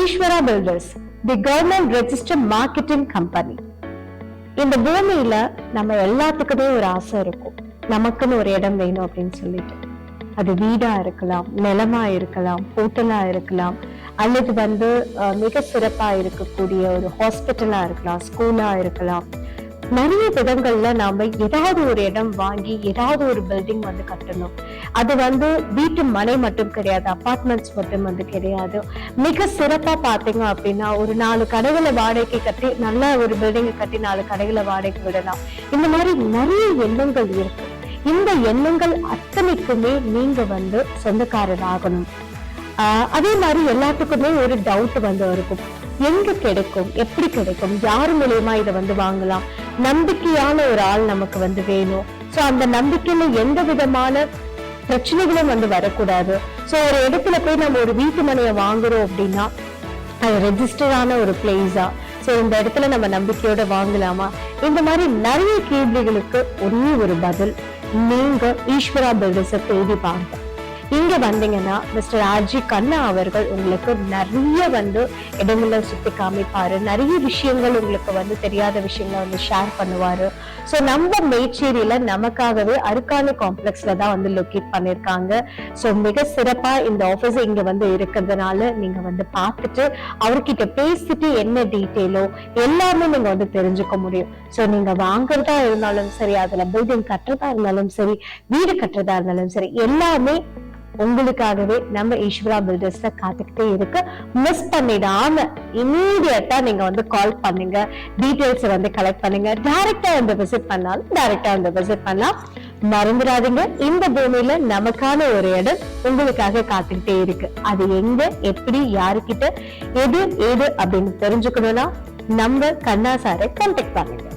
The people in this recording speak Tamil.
Eswara builders the government register marketing company இந்த பூமியில நம்ம எல்லாத்துக்குமே ஒரு ஆசை இருக்கும். நமக்குன்னு ஒரு இடம் வேணும் அப்படின்னு சொல்லிட்டு. அது வீடா இருக்கலாம் நிலமா இருக்கலாம் ஹோட்டலா இருக்கலாம் அல்லது வந்து மிக சிறப்பா இருக்கக்கூடிய ஒரு ஹாஸ்பிட்டலா இருக்கலாம் ஸ்கூலா இருக்கலாம். நிறைய விதங்கள்ல நாம ஏதாவது ஒரு இடம் வாங்கி ஏதாவது ஒரு பில்டிங் வந்து கட்டணும். அது வந்து வீட்டு மனை மட்டும் கிடையாது அபார்ட்மெண்ட்ஸ் மட்டும் வந்து கிடையாது. மிக சிறப்பா பாத்தீங்க அப்படின்னா ஒரு நாலு கடைகளை வாடகைக்கு கட்டி நல்ல ஒரு பில்டிங்கை கட்டி நாலு கடைகளை வாடகைக்கு விடலாம். இந்த மாதிரி நிறைய எண்ணங்கள் இருக்கு. இந்த எண்ணங்கள் அத்தனைக்குமே நீங்க வந்து சொந்தக்காரர் ஆகணும் ஆஹ் அதே மாதிரி எல்லாத்துக்குமே ஒரு டவுட் வந்து இருக்கும். எங்க கிடைக்கும்? எப்படி கிடைக்கும்? யார் மூலியமா இதை வந்து வாங்கலாம்? நம்பிக்கையான ஒரு ஆள் நமக்கு வந்து வேணும். சோ அந்த நம்பிக்கையில எந்த விதமான பிரச்சனைகளும் வந்து வரக்கூடாது. சோ ஒரு இடத்துல போய் நம்ம ஒரு வீட்டு மனையை வாங்குறோம் அப்படின்னா அது ரெஜிஸ்டரான ஒரு பிளேஸா ஸோ இந்த இடத்துல நம்ம நம்பிக்கையோட வாங்கலாமா? இந்த மாதிரி நிறைய கேள்விகளுக்கு ஒரே ஒரு பதில் நீங்க ஈஸ்வரா பில்டர்ஸை தேடி பாருங்க. இங்க வந்தீங்கன்னா மிஸ்டர் ஆர்ஜி கண்ணா அவர்கள் உங்களுக்கு நிறைய வந்து இடங்களை சுத்தி காமிப்பாரு. நிறைய விஷயங்கள் உங்களுக்கு வந்து தெரியாத விஷயங்களை வந்து ஷேர் பண்ணுவாரு. ஸோ நம்ம மேச்சேரியில நமக்காகவே அருக்காணி காம்ப்ளெக்ஸ்ல தான் வந்து லொக்கேட் பண்ணிருக்காங்க. ஸோ மிக சிறப்பா இந்த ஆஃபீஸ் இங்க வந்து இருக்கிறதுனால நீங்க வந்து பார்த்துட்டு அவர்கிட்ட பேசிட்டு என்ன டீட்டெயிலோ எல்லாமே நீங்க வந்து தெரிஞ்சுக்க முடியும். ஸோ நீங்க வாங்குறதா இருந்தாலும் சரி அதுல பில்டிங் கட்டுறதா இருந்தாலும் சரி வீடு கட்டுறதா இருந்தாலும் சரி எல்லாமே உங்களுக்காகவே நம்ம ஈஸ்வரா பில்டர்ஸ்ல காத்துக்கிட்டே இருக்கு. மிஸ் பண்ணிடாம இமீடியட்டா நீங்க வந்து கால் பண்ணுங்க. டீடைல்ஸ் வந்து கலெக்ட் பண்ணுங்க. டைரக்டா வந்து விசிட் பண்ணாலும் டைரக்டா வந்து விசிட் பண்ணலாம். மறந்துடாதீங்க. இந்த பூமியில நமக்கான ஒரு இடம் உங்களுக்காக காத்துக்கிட்டே இருக்கு. அது எங்க எப்படி யாருக்கிட்ட எது ஏது அப்படின்னு தெரிஞ்சுக்கணும்னா நம்ம கண்ணா சாரை கான்டாக்ட் பண்ணுங்க.